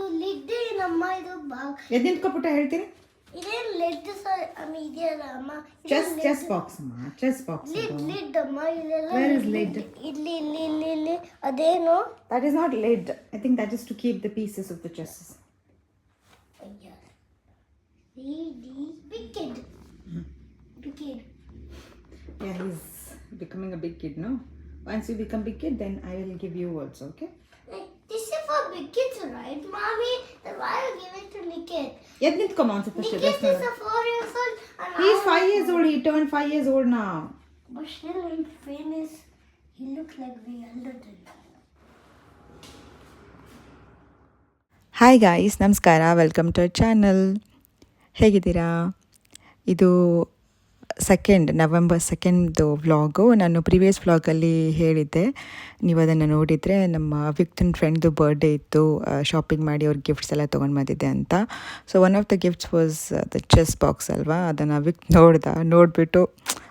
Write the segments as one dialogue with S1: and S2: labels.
S1: ಇದು ಲಿಡ್ ಏನಮ್ಮ ಇದು ಬಾ-
S2: ಎದ್ದು ನಿಂತ್ಕೊಬಿಟ್ಟ ಹೇಳ್ತೀನಿ.
S1: ಇದೇನ್ ಲಿಡ್ ಅಮ್ಮ. ಇದೆಯಲ್ಲ ಅಮ್ಮ
S2: ಚೆಸ್ ಚೆಸ್ ಬಾಕ್ಸ್ ಅಮ್ಮ ಚೆಸ್ ಬಾಕ್ಸ್
S1: ಲಿಡ್ ಲಿಡ್ ಅಮ್ಮ ಇಲ್ಲೆಲ್ಲ
S2: Where is lid?
S1: ಇಲ್ಲಿ ಇಲ್ಲಿ ಇಲ್ಲಿ ಇಲ್ಲಿ. ಅದೇನು?
S2: That is not lid. I think that is to keep the pieces of the chesses
S1: ಅಯ್ಯ. Lid is big kid. Big kid.
S2: Yeah, he's becoming a big kid, no? Once you become big kid, then I will give you words, okay?
S1: Kids, right, mommy? Then why you give it to Nikit?
S2: ಎದ್ದು Nikit come on,
S1: Nikit is a four years old and
S2: He is five years old. He turned five years old now.
S1: But still in fairness, he looks like we elder than him.
S3: Hi guys ನಮಸ್ಕಾರ welcome to our channel ಹೇಗಿದ್ದೀರಾ ಇದು second November ಸೆಕೆಂಡ್ದು vlog ನಾನು previous ವ್ಲಾಗಲ್ಲಿ ಹೇಳಿದ್ದೆ. ನೀವು ಅದನ್ನು ನೋಡಿದರೆ ನಮ್ಮ ವಿಕ್ಟನ್ ಫ್ರೆಂಡ್ದು ಬರ್ಡೇ ಇತ್ತು. ಶಾಪಿಂಗ್ ಮಾಡಿ ಅವ್ರ ಗಿಫ್ಟ್ಸ್ ಎಲ್ಲ ತೊಗೊಂಡು ಬಂದಿದ್ದೆ ಅಂತ. So one of the gifts was the chess box ಅಲ್ವಾ? ಅದನ್ನು ವಿಕ್ ನೋಡ್ದ, ನೋಡಿಬಿಟ್ಟು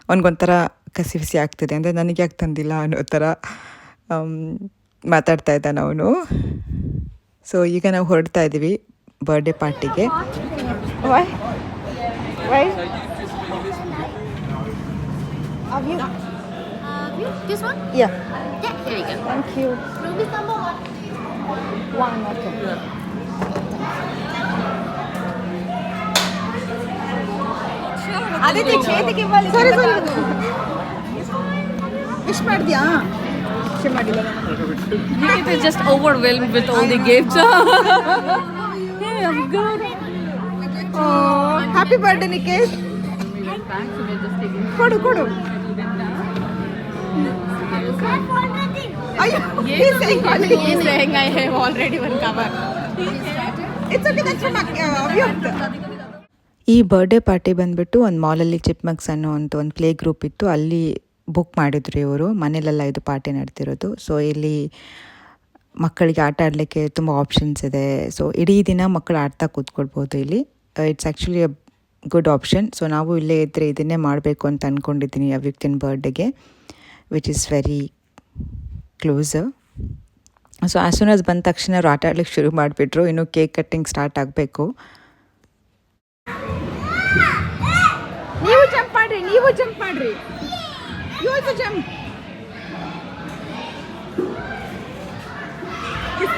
S3: ಅವ್ನಿಗೊಂಥರ ಕಸಿ ಬಿಸಿ ಆಗ್ತಿದೆ ಅಂದರೆ ನನಗೆ ಯಾಕೆ ತಂದಿಲ್ಲ ಅನ್ನೋ ಥರ ಮಾತಾಡ್ತಾ ಇದ್ದಾನೆ ಅವನು. ಸೊ ಈಗ ನಾವು ಹೊರಡ್ತಾ ಇದ್ದೀವಿ ಬರ್ಡೇ ಪಾರ್ಟಿಗೆ Why why
S4: This one?
S3: Yeah
S4: Yeah, here you go.
S3: Thank you
S4: Ruby number one.
S3: One okay ಅದಕ್ಕೆ ಚೇತಿಗೆ ಸರಿ ಸರಿ ವಿಶ್ ಮಾಡಿದ್ಯಾ ವಿಶ್ ಮಾಡಿಲ್ಲ
S4: Nikit is just overwhelmed with all the gifts. hey, I'm good.
S3: Happy birthday Nikesh ಕೊಡು ಕೊಡು ಅಯ್ಯೋ he's saying
S4: I have already one cover.
S3: It's okay, that's from ಅವ್ಯಕ್ತ. ಈ ಬರ್ಡೇ ಪಾರ್ಟಿ ಬಂದ್ಬಿಟ್ಟು ಒಂದು ಮಾಲಲ್ಲಿ ಚಿಪ್ಮಕ್ಸ್ ಅನ್ನೋ ಅಂತ ಒಂದು ಪ್ಲೇ ಗ್ರೂಪ್ ಇತ್ತು. ಅಲ್ಲಿ ಬುಕ್ ಮಾಡಿದ್ರು ಇವರು. ಮನೇಲೆಲ್ಲ ಇದು ಪಾರ್ಟಿ ನಡ್ತಿರೋದು. ಸೊ ಇಲ್ಲಿ ಮಕ್ಕಳಿಗೆ ಆಟ ಆಡಲಿಕ್ಕೆ ತುಂಬ ಆಪ್ಷನ್ಸ್ ಇದೆ. ಸೊ ಇಡೀ ದಿನ ಮಕ್ಕಳು ಆಡ್ತಾ ಕೂತ್ಕೊಳ್ಬೋದು ಇಲ್ಲಿ. It's actually a good option so ನಾವು ಇಲ್ಲೇ ಇದ್ದರೆ ಇದನ್ನೇ ಮಾಡಬೇಕು ಅಂತ ಅಂದ್ಕೊಂಡಿದ್ದೀನಿ ಅವ್ಯಕ್ತಿನ ಬರ್ಡೇಗೆ which is very closer so as soon as ಬಂದ ತಕ್ಷಣ ಅವ್ರು ಆಟ ಆಡ್ಲಿಕ್ಕೆ ಶುರು ಮಾಡಿಬಿಟ್ರು, ಇನ್ನು ಕೇಕ್ ಕಟ್ಟಿಂಗ್ ಸ್ಟಾರ್ಟ್ ಆಗಬೇಕು. ನೀವು ಜಂಪ್ ಮಾಡ್ರಿ ನೀವು ಜಂಪ್ ಮಾಡ್ರಿ ಇವತ್ತು ಜಂಪ್ ಇಸ್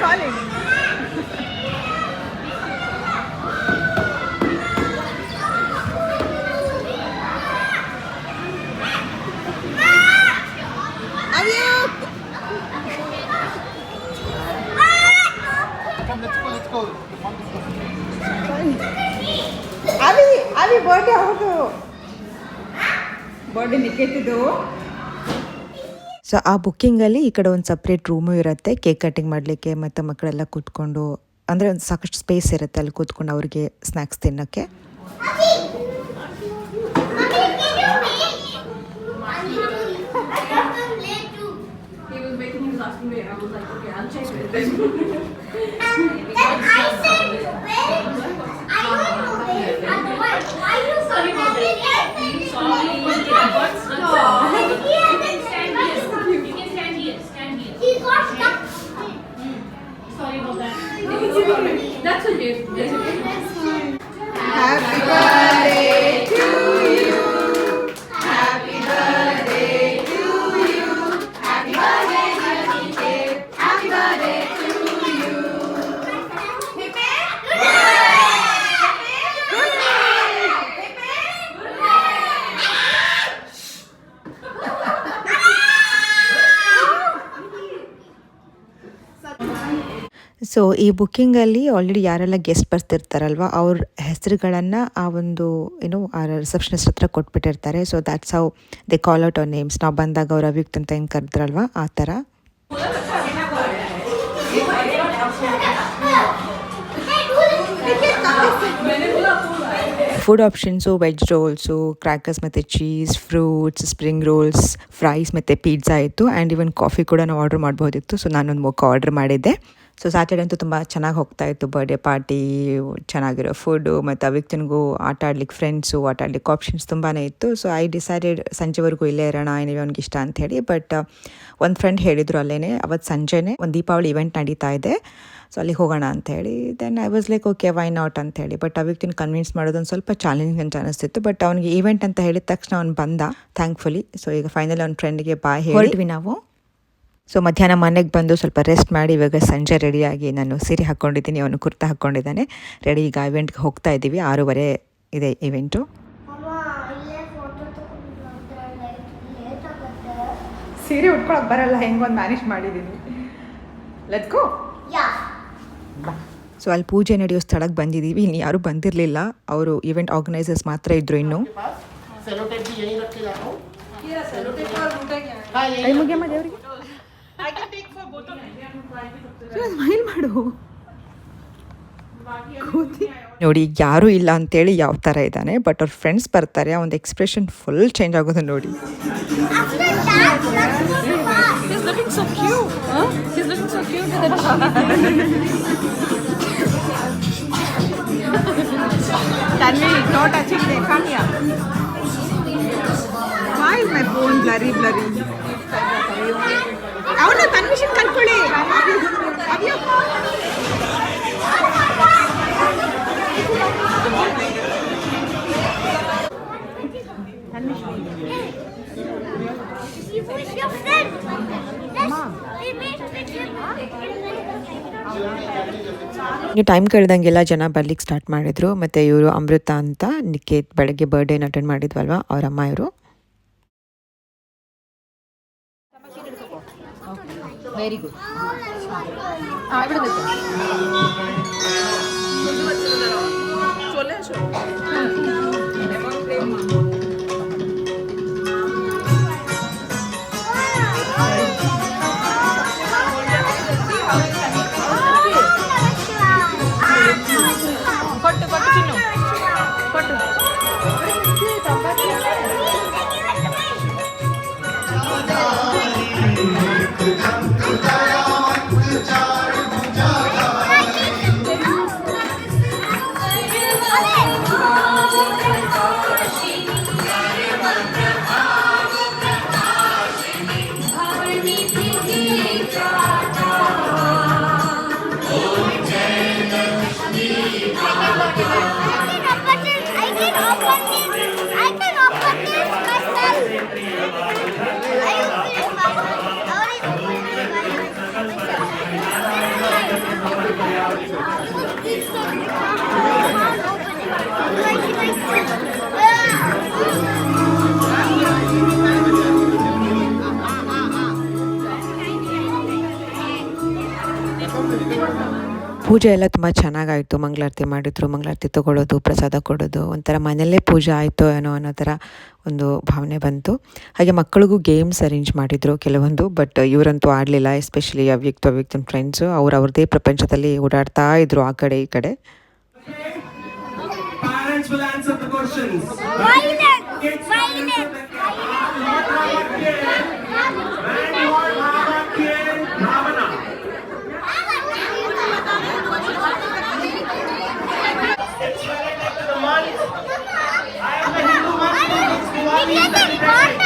S3: ಸೊ ಆ ಬುಕ್ಕಿಂಗಲ್ಲಿ ಈ ಕಡೆ ಒಂದು ಸಪ್ರೇಟ್ ರೂಮು ಇರುತ್ತೆ. ಕೇಕ್ ಕಟ್ಟಿಂಗ್ ಮಾಡಲಿಕ್ಕೆ ಮತ್ತು ಮಕ್ಕಳೆಲ್ಲ ಕೂತ್ಕೊಂಡು ಅಂದರೆ ಒಂದು ಸಾಕಷ್ಟು ಸ್ಪೇಸ್ ಇರುತ್ತೆ ಅಲ್ಲಿ ಕೂತ್ಕೊಂಡು ಅವ್ರಿಗೆ ಸ್ನ್ಯಾಕ್ಸ್ ತಿನ್ನೋಕ್ಕೆ.
S4: I was like, okay, I'll check with That's
S3: a good, That's what you so ಈ ಬುಕ್ಕಿಂಗಲ್ಲಿ ಆಲ್ರೆಡಿ ಯಾರೆಲ್ಲ ಗೆಸ್ಟ್ ಬರ್ತಿರ್ತಾರಲ್ವ, ಅವ್ರ ಹೆಸರುಗಳನ್ನು ಆ ಒಂದು ಏನು ಆ ರಿಸೆಪ್ಷನಿಸ್ಟ್ ಹತ್ರ ಕೊಟ್ಬಿಟ್ಟಿರ್ತಾರೆ. So that's how they call out our names ನಾವು ಬಂದಾಗ ಅವ್ರ ಅವ್ಯುಕ್ತ ಅಂತ ಹೆಂಗೆ ಕರೆದ್ರಲ್ವ, ಆ ಥರ. Food options veg rolls crackers ಮತ್ತು cheese fruits spring rolls fries ಮತ್ತು ಪಿಜ್ಜಾ ಇತ್ತು. ಆ್ಯಂಡ್ ಇವನ್ ಕಾಫಿ ಕೂಡ ನಾವು ಆರ್ಡರ್ ಮಾಡ್ಬೋದಿತ್ತು. ಸೊ ನಾನೊಂದು ಮೊಕ್ಕ ಆರ್ಡರ್ ಮಾಡಿದ್ದೆ. ಸೊ ಸ್ಯಾಟರ್ಡೆ ಅಂತೂ ತುಂಬ ಚೆನ್ನಾಗಿ ಹೋಗ್ತಾ ಇತ್ತು ಬರ್ಡೇ ಪಾರ್ಟಿ ಚೆನ್ನಾಗಿರೋ ಫುಡ್ಡು ಮತ್ತು ಅವಿಕ್ತನಿಗೂ ಆಟ ಆಡ್ಲಿಕ್ಕೆ ಫ್ರೆಂಡ್ಸು ಆಟ ಆಡ್ಲಿಕ್ಕೆ ಆಪ್ಷನ್ಸ್ ತುಂಬಾ ಇತ್ತು. ಸೊ ಐ ಡಿಸೈಡೆಡ್ ಸಂಜೆವರೆಗೂ ಇಲ್ಲೇ ಇರೋಣ, ಏನಿವೆ ಅವ್ನಿಗೆ ಇಷ್ಟ ಅಂತ ಬಟ್ ಒಂದು ಫ್ರೆಂಡ್ ಹೇಳಿದರು ಅಲ್ಲೇ ಅವತ್ತು ಸಂಜೆನೇ ಒಂದು ದೀಪಾವಳಿ ಇವೆಂಟ್ ನಡೀತಾ ಇದೆ. ಸೊ ಅಲ್ಲಿಗೆ ಹೋಗೋಣ ಅಂತ ಹೇಳಿ then I was like okay why not ಅಂತ ಹೇಳಿ ಬಟ್ ಅವಿಕ್ತಿನ ಕನ್ವಿನ್ಸ್ ಮಾಡೋದೊಂದು ಸ್ವಲ್ಪ ಚಾಲೆಂಜಿಂಗ್ ಅಂತ ಅನಿಸ್ತಿತ್ತು ಬಟ್ ಅವ್ನಿಗೆ ಈವೆಂಟ್ ಅಂತ ಹೇಳಿದ ತಕ್ಷಣ ಅವ್ನು ಬಂದ ಥ್ಯಾಂಕ್ಫುಲಿ ಸೊ ಈಗ ಫೈನಲ್ ಅವ್ನ ಫ್ರೆಂಡ್ಗೆ ಬಾಯ್ ಹೇಳಿದ್ವಿ ನಾವು. ಸೊ ಮಧ್ಯಾಹ್ನ ಮನೆಗೆ ಬಂದು ಸ್ವಲ್ಪ ರೆಸ್ಟ್ ಮಾಡಿ ಇವಾಗ ಸಂಜೆ ರೆಡಿಯಾಗಿ ನಾನು ಸೀರೆ ಹಾಕ್ಕೊಂಡಿದ್ದೀನಿ ಅವನು ಕುರ್ತಾ ಹಾಕ್ಕೊಂಡಿದ್ದಾನೆ ರೆಡಿ ಈಗ ಇವೆಂಟ್ಗೆ ಹೋಗ್ತಾ ಇದ್ದೀವಿ ಆರೂವರೆ ಇದೆ ಇವೆಂಟು
S2: ಸೀರೆ ಉಟ್ಕೊಳಕ್ಕೆ ಬರಲ್ಲ ಹೆಂಗೊಂದು ಮ್ಯಾನೇಜ್ ಮಾಡಿದ್ದೀನಿ
S1: ಲತ್ಕೋ
S3: ಸೊ ಅಲ್ಲಿ ಪೂಜೆ ನಡೆಯೋ ಸ್ಥಳಕ್ಕೆ ಬಂದಿದ್ದೀವಿ ಇನ್ನು ಯಾರೂ ಬಂದಿರಲಿಲ್ಲ. ಅವರು ಇವೆಂಟ್ ಆರ್ಗನೈಸರ್ಸ್ ಮಾತ್ರ ಇದ್ದರು ಇನ್ನು.
S2: ಕೈ ಮುಗಿಯಮ್ಮ ದೇವರಿಗೆ.
S3: ನೋಡಿ ಯಾರು ಇಲ್ಲ ಅಂತೇಳಿ ಯಾವ ಥರ ಇದ್ದಾನೆ ಬಟ್ ಅವ್ರ ಫ್ರೆಂಡ್ಸ್ ಬರ್ತಾರೆ ಒಂದು ಎಕ್ಸ್ಪ್ರೆಷನ್ ಫುಲ್ ಚೇಂಜ್ ಆಗೋದು ನೋಡಿ.
S2: ಬ್ಲರಿ ಬ್ಲರಿ ಅವನು.
S3: ನೀವು ಟೈಮ್ ಕಳೆದಂಗೆಲ್ಲ ಜನ ಬರ್ಲಿಕ್ಕೆ ಸ್ಟಾರ್ಟ್ ಮಾಡಿದ್ರು. ಮತ್ತು ಇವರು ಅಮೃತ ಅಂತ ನಿಖೇತ್ ಬೆಳಗ್ಗೆ ಬರ್ಡೇನ ಅಟೆಂಡ್ ಮಾಡಿದ್ವಲ್ವಾ, ಅವ್ರ ಅಮ್ಮ ಇವರು.
S2: ವೆರಿ ಗುಡ್
S4: ಕೊಟ್ಟು
S3: ಪೂಜೆ ಎಲ್ಲ ತುಂಬ ಚೆನ್ನಾಗಾಯಿತು. ಮಂಗಳಾರತಿ ಮಾಡಿದ್ರು ಮಂಗಳಾರತಿ ತಗೊಳ್ಳೋದು ಪ್ರಸಾದ ಕೊಡೋದು ಒಂಥರ ಮನೆಯಲ್ಲೇ ಪೂಜೆ ಆಯಿತು ಏನೋ ಅನ್ನೋ ಥರ ಒಂದು ಭಾವನೆ ಬಂತು. ಹಾಗೆ ಮಕ್ಕಳಿಗೂ ಗೇಮ್ಸ್ ಅರೇಂಜ್ ಮಾಡಿದರು ಕೆಲವೊಂದು ಬಟ್ ಇವರಂತೂ ಆಡಲಿಲ್ಲ ಎಸ್ಪೆಷಲಿ ಅವ್ಯಕ್ತ ಅವ್ಯಕ್ತನ ಫ್ರೆಂಡ್ಸು ಅವ್ರು ಅವ್ರದ್ದೇ ಪ್ರಪಂಚದಲ್ಲಿ ಓಡಾಡ್ತಾ ಇದ್ರು ಆ ಕಡೆ ಈ ಕಡೆ.
S5: I'm a Hindu man.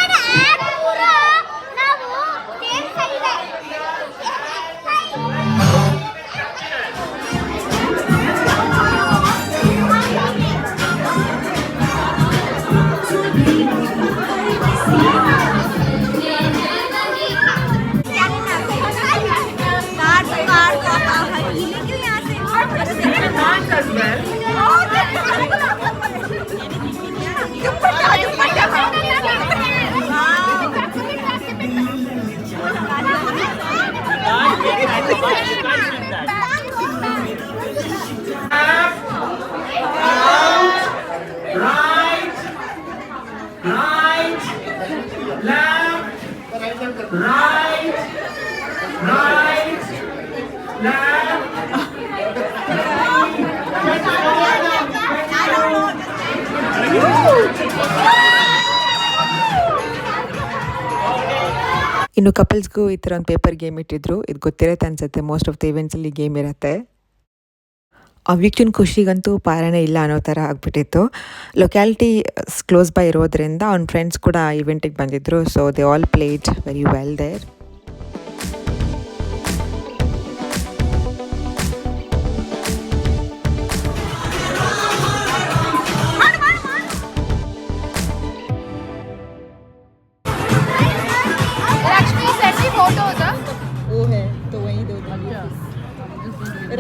S5: Woo!
S3: ಇನ್ನು ಕಪಲ್ಸ್ಗೂ ಈ ಥರ ಒಂದು ಪೇಪರ್ ಗೇಮ್ ಇಟ್ಟಿದ್ರು. ಇದು ಗೊತ್ತಿರತ್ತೆ ಅನ್ಸುತ್ತೆ. ಮೋಸ್ಟ್ ಆಫ್ ದ ಇವೆಂಟ್ಸಲ್ಲಿ ಗೇಮ್ ಇರುತ್ತೆ. ಅವ್ಯಕ್ಕಿನ ಖುಷಿಗಂತೂ ಪಾರನೇ ಇಲ್ಲ ಅನ್ನೋ ಥರ ಆಗಿಬಿಟ್ಟಿತ್ತು. ಲೊಕ್ಯಾಲಿಟಿ ಕ್ಲೋಸ್ ಬೈ ಇರೋದ್ರಿಂದ ಅವ್ನ ಫ್ರೆಂಡ್ಸ್ ಕೂಡ ಇವೆಂಟಿಗೆ ಬಂದಿದ್ದರು
S4: so they
S2: all played very well there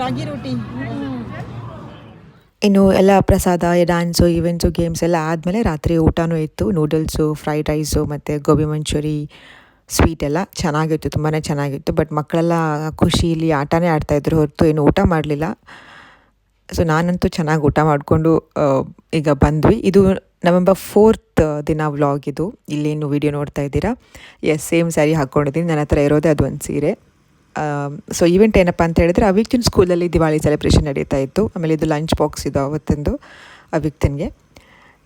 S2: ragi roti.
S3: ಇನ್ನು ಎಲ್ಲ ಪ್ರಸಾದ ಡ್ಯಾನ್ಸು ಇವೆಂಟ್ಸು ಗೇಮ್ಸ್ ಎಲ್ಲ ಆದಮೇಲೆ ರಾತ್ರಿ ಊಟನೂ ಇತ್ತು. ನೂಡಲ್ಸು ಫ್ರೈಡ್ ರೈಸು ಮತ್ತು ಗೋಬಿ ಮಂಚೂರಿ ಸ್ವೀಟ್ ಎಲ್ಲ ಚೆನ್ನಾಗಿತ್ತು ತುಂಬಾ ಚೆನ್ನಾಗಿತ್ತು. ಬಟ್ ಮಕ್ಕಳೆಲ್ಲ ಖುಷಿಯಲ್ಲಿ ಆಟನೇ ಆಡ್ತಾಯಿದ್ರು ಹೊರತು ಏನು ಊಟ ಮಾಡಲಿಲ್ಲ. ಸೊ ನಾನಂತೂ ಚೆನ್ನಾಗಿ ಊಟ ಮಾಡಿಕೊಂಡು ಈಗ ಬಂದ್ವಿ. ಇದು ನವೆಂಬರ್ ಫೋರ್ತ್ ದಿನ ವ್ಲಾಗ್ ಇದು. ಇಲ್ಲಿ ಇಲ್ಲೇನು ವಿಡಿಯೋ ನೋಡ್ತಾ ಇದ್ದೀರಾ? ಎಸ್ ಸೇಮ್ ಸ್ಯಾರಿ ಹಾಕ್ಕೊಂಡಿದ್ದೀನಿ ನನ್ನ ಹತ್ರ ಇರೋದೇ ಅದು ಒಂದು ಸೀರೆ. ಸೊ ಈವೆಂಟ್ ಏನಪ್ಪ ಅಂತ ಹೇಳಿದ್ರೆ ಅವಿಕ್ತಿನ್ ಸ್ಕೂಲಲ್ಲಿ ದಿವಾಳಿ ಸೆಲೆಬ್ರೇಷನ್ ನಡೀತಾ ಇತ್ತು. ಆಮೇಲೆ ಇದು ಲಂಚ್ ಬಾಕ್ಸ್ ಇದು ಅವತ್ತಿಂದು ಅವಿಕ್ತಿನ್ಗೆ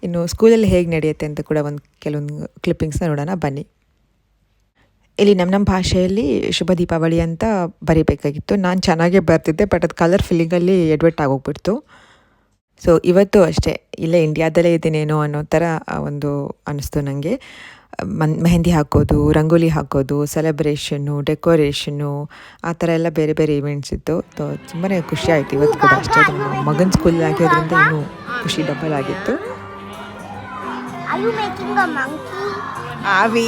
S3: ಇನ್ನು ಸ್ಕೂಲಲ್ಲಿ ಹೇಗೆ ನಡೆಯುತ್ತೆ ಅಂತ ಕೂಡ ಒಂದು ಕೆಲವೊಂದು ಕ್ಲಿಪ್ಪಿಂಗ್ಸ್ನ ನೋಡೋಣ. ಬನ್ನಿ. ಇಲ್ಲಿ ನಮ್ಮ ನಮ್ಮ ಭಾಷೆಯಲ್ಲಿ ಶುಭ ದೀಪಾವಳಿ ಅಂತ ಬರೀಬೇಕಾಗಿತ್ತು. ನಾನು ಚೆನ್ನಾಗೇ ಬರ್ತಿದ್ದೆ ಬಟ್ ಅದು ಕಲರ್ ಫಿಲ್ಲಿಂಗಲ್ಲಿ ಎಡ್ವರ್ಟ್ ಆಗೋಗ್ಬಿಡ್ತು. ಸೊ ಇವತ್ತು ಅಷ್ಟೇ. ಇಲ್ಲೇ ಇಂಡಿಯಾದಲ್ಲೇ ಇದ್ದೀನೇನೋ ಅನ್ನೋ ಥರ ಒಂದು ಅನ್ನಿಸ್ತು ನನಗೆ ಮನ್ ಮೆಹಂದಿ ಹಾಕೋದು ರಂಗೋಲಿ ಹಾಕೋದು ಸೆಲೆಬ್ರೇಷನ್ನು ಡೆಕೋರೇಷನ್ನು ಆ ಥರ ಎಲ್ಲ ಬೇರೆ ಬೇರೆ ಇವೆಂಟ್ಸ್ ಇತ್ತು ಸೊ ತುಂಬಾ ಖುಷಿ ಆಯಿತು ಇವತ್ತು ಕೂಡ ಅಷ್ಟೇ ನಮ್ಮ ಮಗನ ಸ್ಕೂಲ್ ಆಗಿರೋದ್ರಿಂದ ಇನ್ನೂ ಖುಷಿ ಡಬಲ್ ಆಗಿತ್ತು?
S2: आवी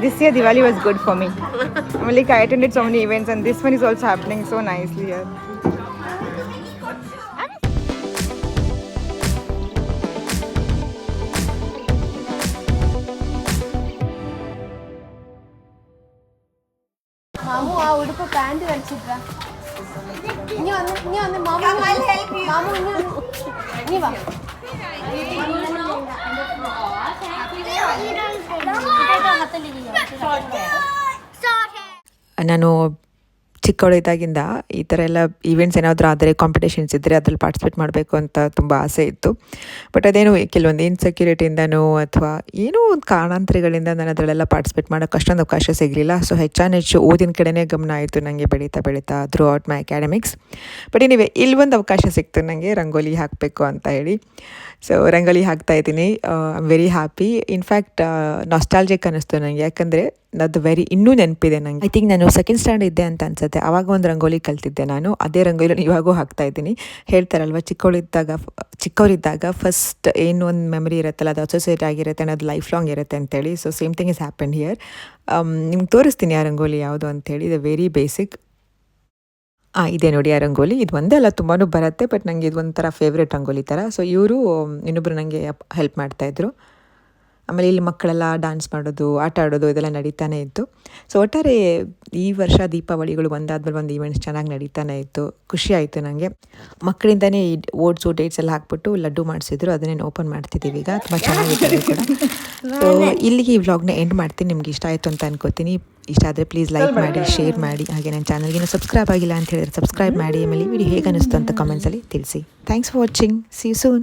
S2: This year Diwali was good for me. I'm like I attended so many events, and this one is also happening so nicely here.
S4: ಮಾಮು ಆ ಉಡುಪು ಪ್ಯಾಂಟ್ ಧರಿಸಿದ್ರ ಇನಿ ಒಂದು ಇನಿ ಒಂದು ಮಾಮು ಮಾಮು ಇನಿ ಒಂದು ನೀವಾ
S3: ನಾನು ಚಿಕ್ಕವಳಿದ್ದಾಗಿಂದ ಈ ಥರ ಎಲ್ಲ ಈವೆಂಟ್ಸ್ ಏನಾದರೂ ಆದರೆ ಕಾಂಪಿಟೇಷನ್ಸ್ ಇದ್ದರೆ ಅದರಲ್ಲಿ ಪಾರ್ಟಿಸಿಪೇಟ್ ಮಾಡಬೇಕು ಅಂತ ತುಂಬ ಆಸೆ ಇತ್ತು. ಬಟ್ ಅದೇನು ಕೆಲವೊಂದು ಇನ್ಸೆಕ್ಯೂರಿಟಿಯಿಂದನೂ ಅಥವಾ ಏನೋ ಒಂದು ಕಾರಣಾಂತರಗಳಿಂದ ನಾನು ಅದರಲ್ಲೆಲ್ಲ ಪಾರ್ಟಿಸಿಪೇಟ್ ಮಾಡೋಕ್ಕೆ ಅಷ್ಟೊಂದು ಅವಕಾಶ ಸಿಗಲಿಲ್ಲ. ಸೊ ಹೆಚ್ಚಾನ ಹೆಚ್ಚು ಓದಿನ ಕಡೆನೇ ಗಮನ ಆಯಿತು ನನಗೆ ಬೆಳೀತಾ ಬೆಳೀತಾ throughout my academics but anyway ಇಲ್ಲಿ ಒಂದು ಅವಕಾಶ ಸಿಕ್ತು ನನಗೆ ರಂಗೋಲಿ ಹಾಕಬೇಕು ಅಂತ ಹೇಳಿ. ಸೊ ರಂಗೋಲಿ ಹಾಕ್ತಾ ಇದ್ದೀನಿ. I am very happy in fact nostalgic ಅನ್ನಿಸ್ತು ನನಗೆ ಯಾಕಂದರೆ ಅದು ವೆರಿ ಇನ್ನೂ ನೆನಪಿದೆ ನನಗೆ ಐ ಥಿಂಕ್ ನಾನು ಸೆಕೆಂಡ್ ಸ್ಟ್ಯಾಂಡ್ ಇದ್ದೆ ಅಂತ ಅನ್ಸುತ್ತೆ. ಆವಾಗ ಒಂದು ರಂಗೋಲಿ ಕಲ್ತಿದ್ದೆ ನಾನು. ಅದೇ ರಂಗೋಲಿ ಇವಾಗೂ ಹಾಕ್ತಾ ಇದ್ದೀನಿ. ಹೇಳ್ತಾರಲ್ವ, ಚಿಕ್ಕವಳಿದ್ದಾಗ, ಚಿಕ್ಕವರಿದ್ದಾಗ ಫಸ್ಟ್ ಏನು ಒಂದು ಮೆಮರಿ ಇರುತ್ತಲ್ಲ, ಅದು ಅಸೋಸಿಯೇಟ್ ಆಗಿರುತ್ತೆ, ಅನ್ನೋದು ಲೈಫ್ ಲಾಂಗ್ ಇರುತ್ತೆ ಅಂತೇಳಿ. So same thing is happen here ನಿಮ್ಗೆ ತೋರಿಸ್ತೀನಿ ಆ ರಂಗೋಲಿ ಯಾವುದು ಅಂತೇಳಿ. ಇದು ವೆರಿ ಬೇಸಿಕ್ ಹಾಂ ಇದೆ ನೋಡಿ ಆ ರಂಗೋಲಿ. ಇದು ಒಂದೇ ಅಲ್ಲ ತುಂಬಾ ಬರುತ್ತೆ ಬಟ್ ನನಗೆ ಇದು ಒಂಥರ ಫೇವ್ರೆಟ್ ರಂಗೋಲಿ ಥರ ಸೊ ಇವರು ಇನ್ನೊಬ್ಬರು ನನಗೆ ಹೆಲ್ಪ್ ಮಾಡ್ತಾಯಿದ್ರು ಆಮೇಲೆ ಇಲ್ಲಿ ಮಕ್ಕಳೆಲ್ಲ ಡ್ಯಾನ್ಸ್ ಮಾಡೋದು ಆಟ ಆಡೋದು ಇದೆಲ್ಲ ನಡೀತಾನೆ ಇತ್ತು. ಸೊ ಒಟ್ಟಾರೆ ಈ ವರ್ಷ ದೀಪಾವಳಿಗಳು ಒಂದಾದ್ಮೇಲೆ ಒಂದು ಈವೆಂಟ್ಸ್ ಚೆನ್ನಾಗಿ ನಡೀತಾನೆ ಇತ್ತು. ಖುಷಿ ಆಯಿತು ನನಗೆ ಮಕ್ಕಳಿಂದನೇ ಈ ಓಟ್ಸು ಡೇಟ್ಸ್ ಎಲ್ಲ ಹಾಕ್ಬಿಟ್ಟು ಲಡ್ಡು ಮಾಡಿಸಿದ್ರು. ಅದನ್ನೇನು ಓಪನ್ ಮಾಡ್ತಿದ್ದೀವಿ ಈಗ. ತುಂಬ ಚೆನ್ನಾಗಿದೆ ಕೂಡ. ಸೊ ಇಲ್ಲಿಗೆ ಈ ವ್ಲಾಗ್ನ ಎಂಡ್ ಮಾಡ್ತೀನಿ. ನಿಮ್ಗೆ ಇಷ್ಟ ಆಯಿತು ಅಂತ ಅನ್ಕೋತೀನಿ. ಇಷ್ಟ ಆದರೆ ಪ್ಲೀಸ್ ಲೈಕ್ ಮಾಡಿ ಶೇರ್ ಮಾಡಿ. ಹಾಗೆ ನನ್ನ ಚಾನಲ್ಗೆ ಸಬ್ಸ್ಕ್ರೈಬ್ ಆಗಿಲ್ಲ ಅಂತ ಹೇಳಿದ್ರೆ ಸಬ್ಸ್ಕ್ರೈಬ್ ಮಾಡಿ. ಆಮೇಲೆ ವಿಡಿಯೋ ಹೇಗೆ ಅನ್ನಿಸ್ತು ಅಂತ ಕಾಮೆಂಟ್ಸಲ್ಲಿ ತಿಳಿಸಿ. Thanks for watching see you soon